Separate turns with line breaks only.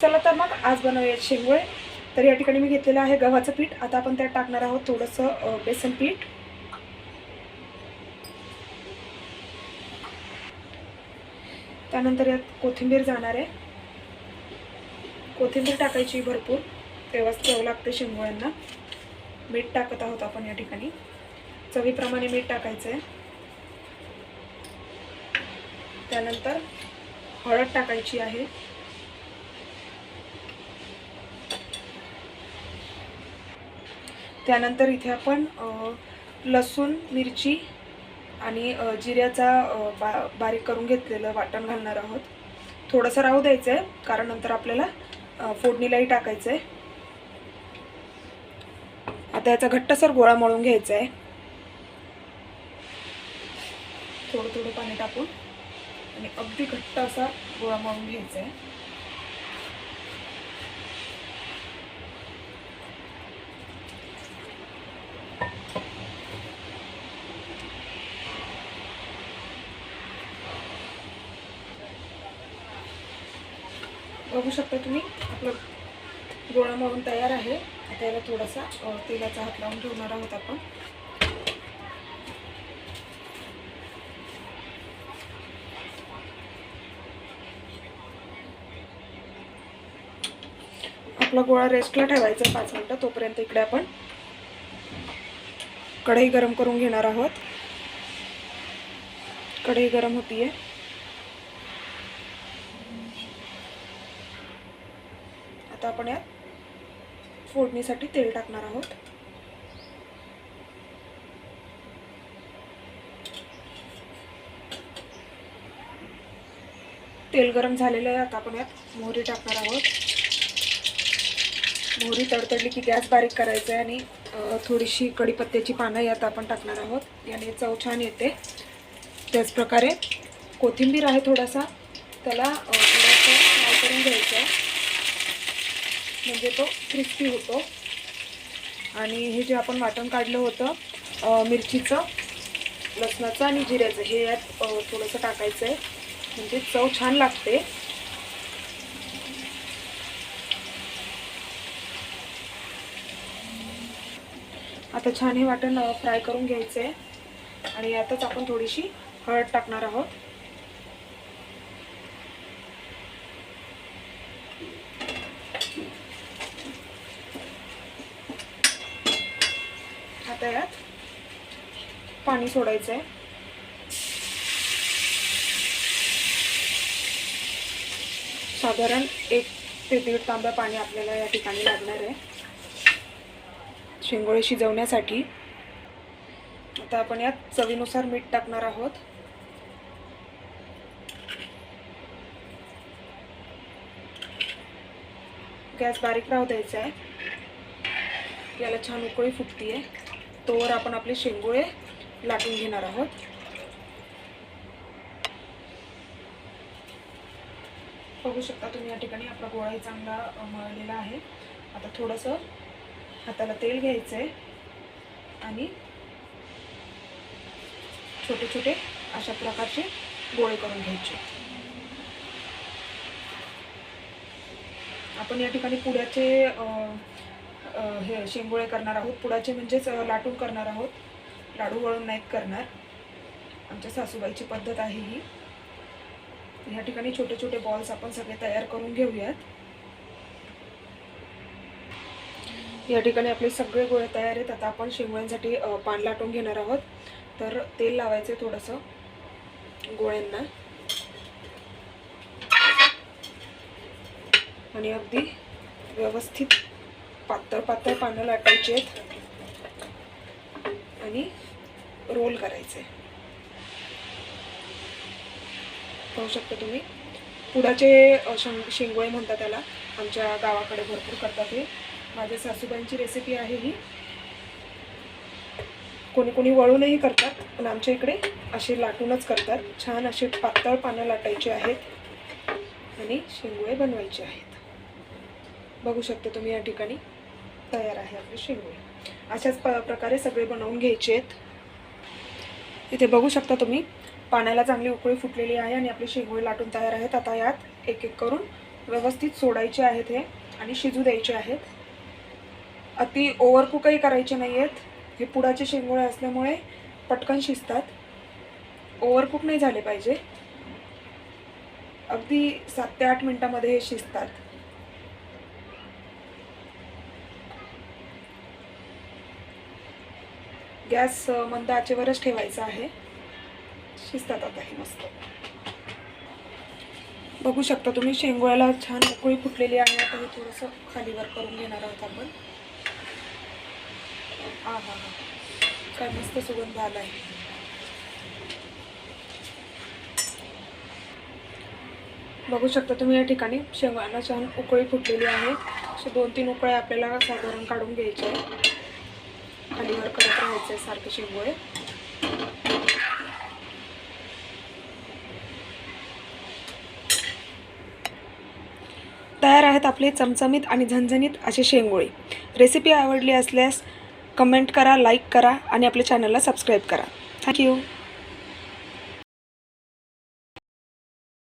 चला तर मग आज बनवूया शेंगोळे. तर या ठिकाणी मी घेतलेलं आहे गव्हाचं पीठ. आता आपण त्यात टाकणार आहोत थोडंसं बेसन पीठ. त्यानंतर यात कोथिंबीर जाणार आहे. कोथिंबीर टाकायची भरपूर. तेव्हाच चव लागते शेंगोळ्यांना. मीठ टाकत आहोत आपण या ठिकाणी. चवीप्रमाणे मीठ टाकायचं आहे त्यानंतर हळद टाकायची आहे. त्यानंतर इथे आपण लसूण मिरची आणि जिऱ्याचा बा बारीक करून घेतलेलं वाटण घालणार आहोत. थोडंसं राहू द्यायचं आहे कारण नंतर आपल्याला फोडणीलाही टाकायचं आहे आता याचा घट्टसर गोळा मळून घ्यायचा आहे थोडं थोडं पाणी टाकून आणि अगदी घट्ट असा गोळा मळून घ्यायचा आहे बघू शकता तुम्ही आपलं गोळा मळून तयार आहे. आता याला थोडासा तेलाचा हात लावून ठेवणार आहोत आपण. आपला गोळा रेस्टला ठेवायचा पाच मिनटं तोपर्यंत इकडे आपण कढई गरम करून घेणार आहोत. कढई गरम होतीये. आता आपण यात फोडणीसाठी तेल टाकणार आहोत. तेल गरम झालेलं आहे आता आपण यात मोहरी टाकणार आहोत. मोहरी तडतडली की गॅस बारीक करायचा आहे आणि थोडीशी कढीपत्त्याची पानं यात आपण टाकणार आहोत. याने चव छान येते. त्याचप्रकारे कोथिंबीर आहे थोडासा. त्याला थोडासा थोडंसं फ्राय करून घ्यायचं म्हणजे तो क्रिस्पी होतो. आणि हे जे आपण वाटण काढलं होतं मिरचीचं लसणाचं आणि जिऱ्याचं हे यात थोडंसं टाकायचं आहे म्हणजे चव छान लागते. आता छान हे वाटण फ्राय करून घ्यायचं आहे आणि यातच आपण थोडीशी हळद टाकणार आहोत. आता यात पाणी सोडायचं आहे साधारण एक ते दीड तांब्या पाणी आपल्याला या ठिकाणी लागणार आहे. शेंगोळे शिजवण्यासाठी. आता आपण यात चवीनुसार मीठ टाकणार आहोत. गॅस बारीक राहू द्यायचा आहे. याला छान उकळी फुटतीये. तोवर आपण आपले शेंगोळे लाटून घेणार आहोत. बघू शकता तुम्ही या ठिकाणी आपला गोळाही चांगला मळलेला आहे. आता थोडंसं हाताला तेल घ्यायचं आहे आणि छोटे छोटे अशा प्रकारचे गोळे करून घ्यायचे. आपण या ठिकाणी पुड्याचे हे शेंगोळे करणार आहोत. पुडाचे म्हणजेच लाटून करणार आहोत. लाडू वळून नाहीत करणार. आमच्या सासूबाईची पद्धत आहे ही. या ठिकाणी छोटे छोटे बॉल्स आपण सगळे तयार करून घेऊयात. या ठिकाणी आपले सगळे गोळे तयार आहेत. आता आपण शेंगोळ्यांसाठी पान लाटून घेणार आहोत. तर तेल लावायचं थोडंसं गोळ्यांना. आणि अगदी व्यवस्थित पातळ पातळ पानं लाटायची आहेत. आणि रोल करायचे पाहू शकता तुम्ही. पुडाचे शेंग शेंगोळे म्हणतात त्याला. आमच्या गावाकडे भरपूर करतात हे. माझ्या सासूबाईंची रेसिपी आहे ही. कोणी कोणी वळूनही करतात पण आमच्या इकडे असे लाटूनच करतात. छान असे पातळ पानं लाटायचे आहेत आणि शेंगोळे बनवायचे आहेत. बघू शकता तुम्ही या ठिकाणी तयार आहे आपले शेंगुळे. अशाच प प्रकारे सगळे बनवून घ्यायचे आहेत. इथे बघू शकता तुम्ही पाण्याला चांगली उकळी फुटलेली आहे आणि आपले शेंगोळे लाटून तयार आहेत. आता यात एक एक करून व्यवस्थित सोडायचे आहेत हे आणि शिजू द्यायचे आहेत. अति ओव्हरकुकही करायचे नाही आहेत हे पुडाचे शेंगोळे असल्यामुळे पटकन शिजतात. ओव्हरकुक नाही झाले पाहिजे. अगदी सात ते आठ मिनटामध्ये हे शिजतात. गॅस मंद आचेवरच ठेवायचा आहे. शिजतात आता हे मस्त. बघू शकता तुम्ही शेंगोळ्याला छान उकळी फुटलेली आहे. आता हे थोडंसं खालीवर करून घेणार आहोत आपण. हा हा हा. काय मस्त सुगंध आला आहे बघू शकता तुम्ही या ठिकाणी शेंगाला छान उकळी फुटलेली आहे. असे दोन तीन उकळे आपल्याला साधारण काढून घ्यायचे आहे खालीवर करत राहायचे सारखे शेंगोळे. तयार आहेत आपले चमचमीत आणि झणझणीत असे शेंगोळे. रेसिपी आवडली असल्यास कमेंट करा लाईक करा आणि आपल्या चॅनलला सबस्क्राईब करा. थँक्यू